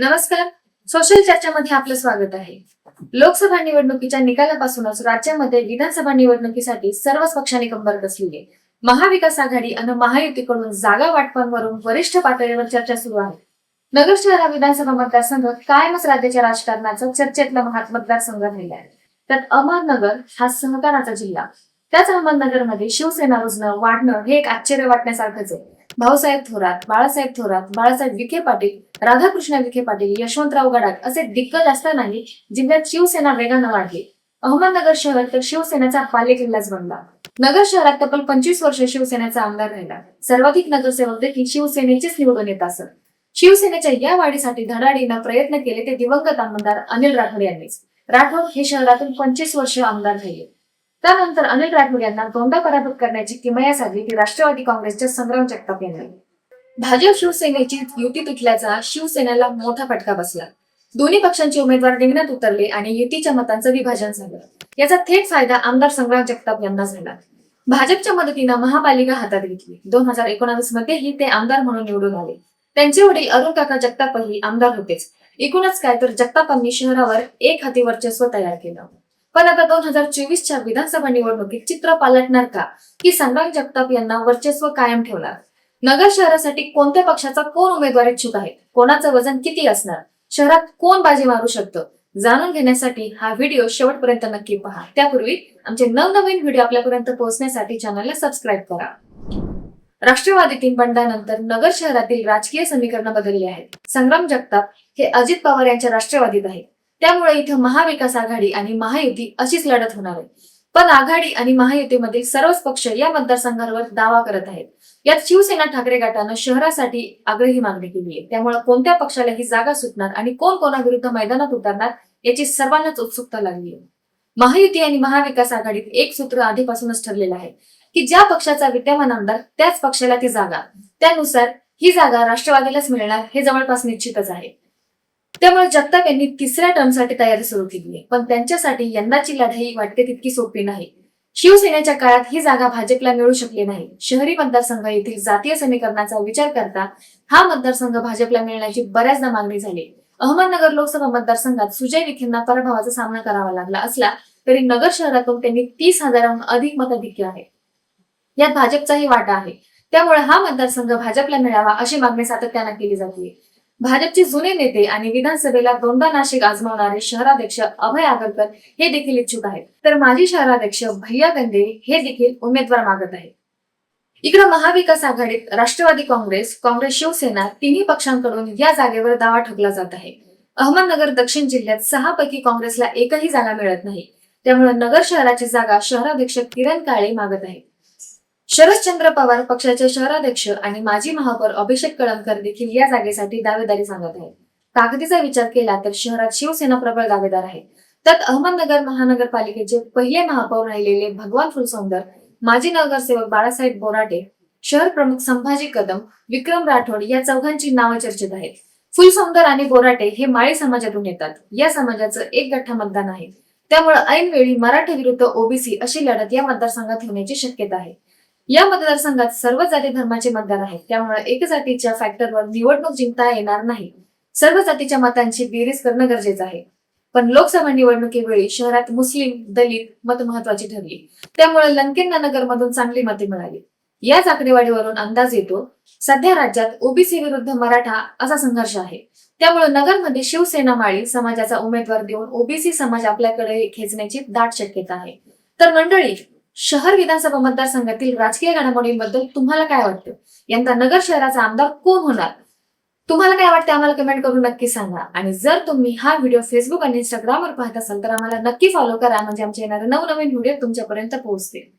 नमस्कार. सोशल चर्चामध्ये आपलं स्वागत आहे. लोकसभा निवडणुकीच्या निकालापासूनच राज्यामध्ये विधानसभा निवडणुकीसाठी सर्वच पक्षांनी कंबर कसली. आहे महाविकास आघाडी आणि महायुतीकडून जागा वाटपांवरून वरिष्ठ पातळीवर चर्चा सुरू आहे. नगर शहर हा विधानसभा मतदारसंघ कायमच राज्याच्या राजकारणाचा चर्चेतला महा- मतदारसंघ राहिला आहे. त्यात अहमदनगर हा सहकाराचा जिल्हा. त्याच अहमदनगरमध्ये शिवसेना रुजणं वाढणं हे एक आश्चर्य वाटण्यासारखंच आहे. भाऊसाहेब थोरात बाळासाहेब थोरात बाळासाहेब विखे पाटील राधाकृष्ण विखे पाटील यशवंतराव गडाख असे दिग्गज असतानाही जिल्ह्यात शिवसेना वेगानं वाढली. अहमदनगर शहरात तर शिवसेनेचा बालेकिल्लाच बनला. नगर शहरात तब्बल पंचवीस वर्ष शिवसेनेचा आमदार राहिला. सर्वाधिक नगरसेवक देखील शिवसेनेचेच निवडून येत असत. शिवसेनेच्या या वाढीसाठी धडाडीनं प्रयत्न केले ते दिवंगत आमदार अनिल राठोड यांनीच. राठोड हे शहरातून पंचवीस वर्ष आमदार राहिले त्यानंतर अनिल राठोड यांना दोनदा पराभूत करण्याची किमया साधली ती राष्ट्रवादी काँग्रेसच्या संग्राम जगताप यांनी. भाजप शिवसेनेची युती तुटल्याचा शिवसेनेला मोठा फटका बसला. दोन्ही पक्षांचे उमेदवार रिंगणात उतरले आणि युतीच्या मतांचं विभाजन झालं. याचा थेट फायदा आमदार संग्राम जगताप यांना झाला. भाजपच्या मदतीनं महापालिका हातात घेतली. दोन हजार एकोणावीस मध्येही ते आमदार म्हणून निवडून आले. त्यांचे वडील अरुण काका जगतापही आमदार होतेच. एकूणच काय तर जगतापांनी शहरावर एक हाती वर्चस्व तयार केलं. पण आता दोन हजार चोवीसच्या विधानसभा निवडणुकीत चित्र पालटणार का? की संग्राम जगताप यांना वर्चस्व कायम ठेवणार? नगर शहरासाठी कोणत्या पक्षाचा कोण उमेदवार इच्छुक आहे? कोणाचं वजन किती असणार? शहरात कोण बाजी मारू शकतं? जाणून घेण्यासाठी हा व्हिडिओ शेवटपर्यंत नक्की पहा. त्यापूर्वी आमचे नवनवीन व्हिडिओ आपल्यापर्यंत पोहोचण्यासाठी चॅनलला सबस्क्राईब करा. राष्ट्रवादीतील बंडानंतर नगर शहरातील राजकीय समीकरण बदलली आहेत. संग्राम जगताप हे अजित पवार यांच्या राष्ट्रवादीत आहेत. त्यामुळे इथं महाविकास आघाडी आणि महायुती अशीच लढत होणार आहे. पण आघाडी आणि महायुतीमधील सर्वच पक्ष या मतदारसंघांवर दावा करत आहेत. यात शिवसेना ठाकरे गटानं शहरासाठी आग्रही मागणी केली आहे. त्यामुळे कोणत्या पक्षाला ही जागा सुटणार आणि कोण कोणाविरुद्ध मैदानात उतरणार याची सर्वांनाच उत्सुकता लागली आहे. महायुती आणि महाविकास आघाडीत एक सूत्र आधीपासूनच ठरलेलं आहे की ज्या पक्षाचा विद्यमान आमदार त्याच पक्षाला ती जागा. त्यानुसार ही जागा राष्ट्रवादीलाच मिळणार हे जवळपास निश्चितच आहे. त्यामुळे जगताप यांनी तिसऱ्या टर्मसाठी तयारी सुरू केली आहे. पण त्यांच्यासाठी यंदाची लढाई वाटते तितकी सोपी नाही. शिवसेनेच्या काळात ही जागा भाजपला मिळू शकली नाही. शहरी मतदारसंघ येथील जातीय समीकरणाचा विचार करता हा मतदारसंघ भाजपला मिळण्याची बऱ्याचदा मागणी झाली. अहमदनगर लोकसभा मतदारसंघात सुजय विखेंना पराभवाचा सामना करावा लागला असला तरी नगर शहरातून त्यांनी तीस हजारांहून अधिक मताधिक्य आहे. यात भाजपचाही वाटा आहे. त्यामुळे हा मतदारसंघ भाजपला मिळावा अशी मागणी सातत्यानं केली जाते. भाजपचे जुने नेते आणि विधानसभेला दोनदा नाशिक आजमावणारे शहराध्यक्ष अभय आगरकर हे देखील इच्छुक आहेत. तर माजी शहराध्यक्ष भैया गंदे हे देखील उमेदवार मागत आहेत. इकडे महाविकास आघाडीत राष्ट्रवादी काँग्रेस काँग्रेस शिवसेना तिन्ही पक्षांकडून या जागेवर दावा ठोकला जात आहे. अहमदनगर दक्षिण जिल्ह्यात सहा पैकी काँग्रेसला एकही जागा मिळत नाही. त्यामुळे नगर शहराची जागा शहराध्यक्ष किरण काळे मागत आहेत. शरदचंद्र पवार पक्षाचे शहराध्यक्ष आणि माजी महापौर अभिषेक कळमकर देखील या जागेसाठी दावेदारी सांगत आहेत. ताकदीचा विचार केला तर शहरात शिवसेना प्रबळ दावेदार आहे. त्यात अहमदनगर महानगरपालिकेचे पहिले महापौर राहिलेले भगवान फुलसौंदर माजी नगरसेवक बाळासाहेब बोराटे शहर प्रमुख संभाजी कदम विक्रम राठोड या चौघांची नावं चर्चेत आहेत. फुलसौंदर आणि बोराटे हे माळी समाजातून येतात. या समाजाचं एक गठ्ठा मतदान आहे. त्यामुळे ऐनवेळी मराठी विरुद्ध ओबीसी अशी लढत या मतदारसंघात होण्याची शक्यता आहे. या मतदारसंघात सर्व जाती धर्माचे मतदार आहेत. त्यामुळे एक जातीच्या फॅक्टरवर निवडणूक जिंकता येणार नाही. सर्व जातीच्या मतांची बेरीज करणं गरजेचं आहे. पण लोकसभा निवडणुकीवेळी शहरात मुस्लिम दलित मत महत्वाची ठरली. त्यामुळे लंकेंना नगरमधून चांगली मते मिळाली. याच आकडेवाडीवरून अंदाज येतो सध्या राज्यात ओबीसी विरुद्ध मराठा असा संघर्ष आहे. त्यामुळे नगरमध्ये शिवसेना माळी समाजाचा उमेदवार देऊन ओबीसी समाज आपल्याकडे खेचण्याची दाट शक्यता आहे. तर मंडळी शहर विधानसभा मतदारसंघातील राजकीय घडामोडींबद्दल तुम्हाला काय वाटतं? यंदा नगर शहराचा आमदार कोण होणार? तुम्हाला काय वाटतं? आम्हाला कमेंट करून नक्की सांगा. आणि जर तुम्ही हा व्हिडिओ फेसबुक आणि इंस्टाग्रामवर पाहत असाल तर आम्हाला नक्की फॉलो करा. म्हणजे आमचे येणारे नवनवीन व्हिडिओ तुमच्यापर्यंत पोहोचतील.